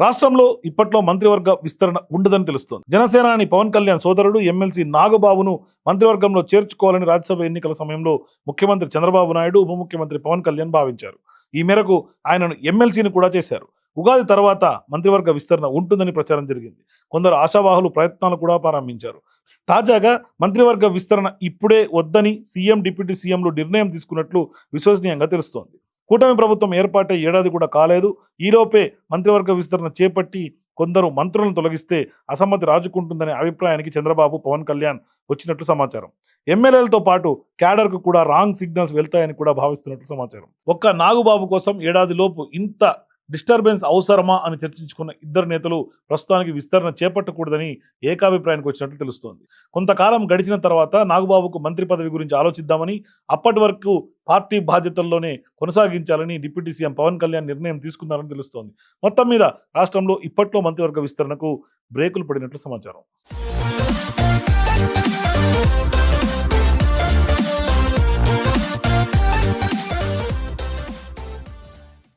రాష్ట్రంలో ఇప్పట్లో మంత్రివర్గ విస్తరణ ఉండదని తెలుస్తోంది. జనసేనాని పవన్ కళ్యాణ్ సోదరుడు ఎమ్మెల్సీ నాగబాబును మంత్రివర్గంలో చేర్చుకోవాలని రాజ్యసభ ఎన్నికల సమయంలో ముఖ్యమంత్రి చంద్రబాబు నాయుడు ఉప ముఖ్యమంత్రి పవన్ కళ్యాణ్ భావించారు. ఈ మేరకు ఆయనను ఎమ్మెల్సీని కూడా చేశారు. ఉగాది తర్వాత మంత్రివర్గ విస్తరణ ఉంటుందని ప్రచారం జరిగింది. కొందరు ఆశావాహులు ప్రయత్నాలు కూడా ప్రారంభించారు. తాజాగా మంత్రివర్గ విస్తరణ ఇప్పుడే వద్దని సీఎం డిప్యూటీ సీఎంలు నిర్ణయం తీసుకున్నట్లు విశ్వసనీయంగా తెలుస్తోంది. కూటమి ప్రభుత్వం ఏర్పాటై ఏడాది కూడా కాలేదు. ఈలోపే మంత్రివర్గ విస్తరణ చేపట్టి కొందరు మంత్రులను తొలగిస్తే అసమ్మతి రాజుకుంటుందనే అభిప్రాయానికి చంద్రబాబు పవన్ కళ్యాణ్ వచ్చినట్లు సమాచారం. ఎమ్మెల్యేలతో పాటు క్యాడర్కు కూడా రాంగ్ సిగ్నల్స్ వెళ్తాయని కూడా భావిస్తున్నట్లు సమాచారం. ఒక్క నాగుబాబు కోసం ఏడాది లోపు ఇంత డిస్టర్బెన్స్ అవసరమా అని చర్చించుకున్న ఇద్దరు నేతలు ప్రస్తుతానికి విస్తరణ చేపట్టకూడదని ఏకాభిప్రాయానికి వచ్చినట్లు తెలుస్తోంది. కొంతకాలం గడిచిన తర్వాత నాగబాబుకు మంత్రి పదవి గురించి ఆలోచిద్దామని అప్పటి వరకు పార్టీ బాధ్యతల్లోనే కొనసాగించాలని డిప్యూటీ సీఎం పవన్ కళ్యాణ్ నిర్ణయం తీసుకున్నారని తెలుస్తోంది. మొత్తం మీద రాష్ట్రంలో ఇప్పట్లో మంత్రివర్గ విస్తరణకు బ్రేకులు పడినట్లు సమాచారం.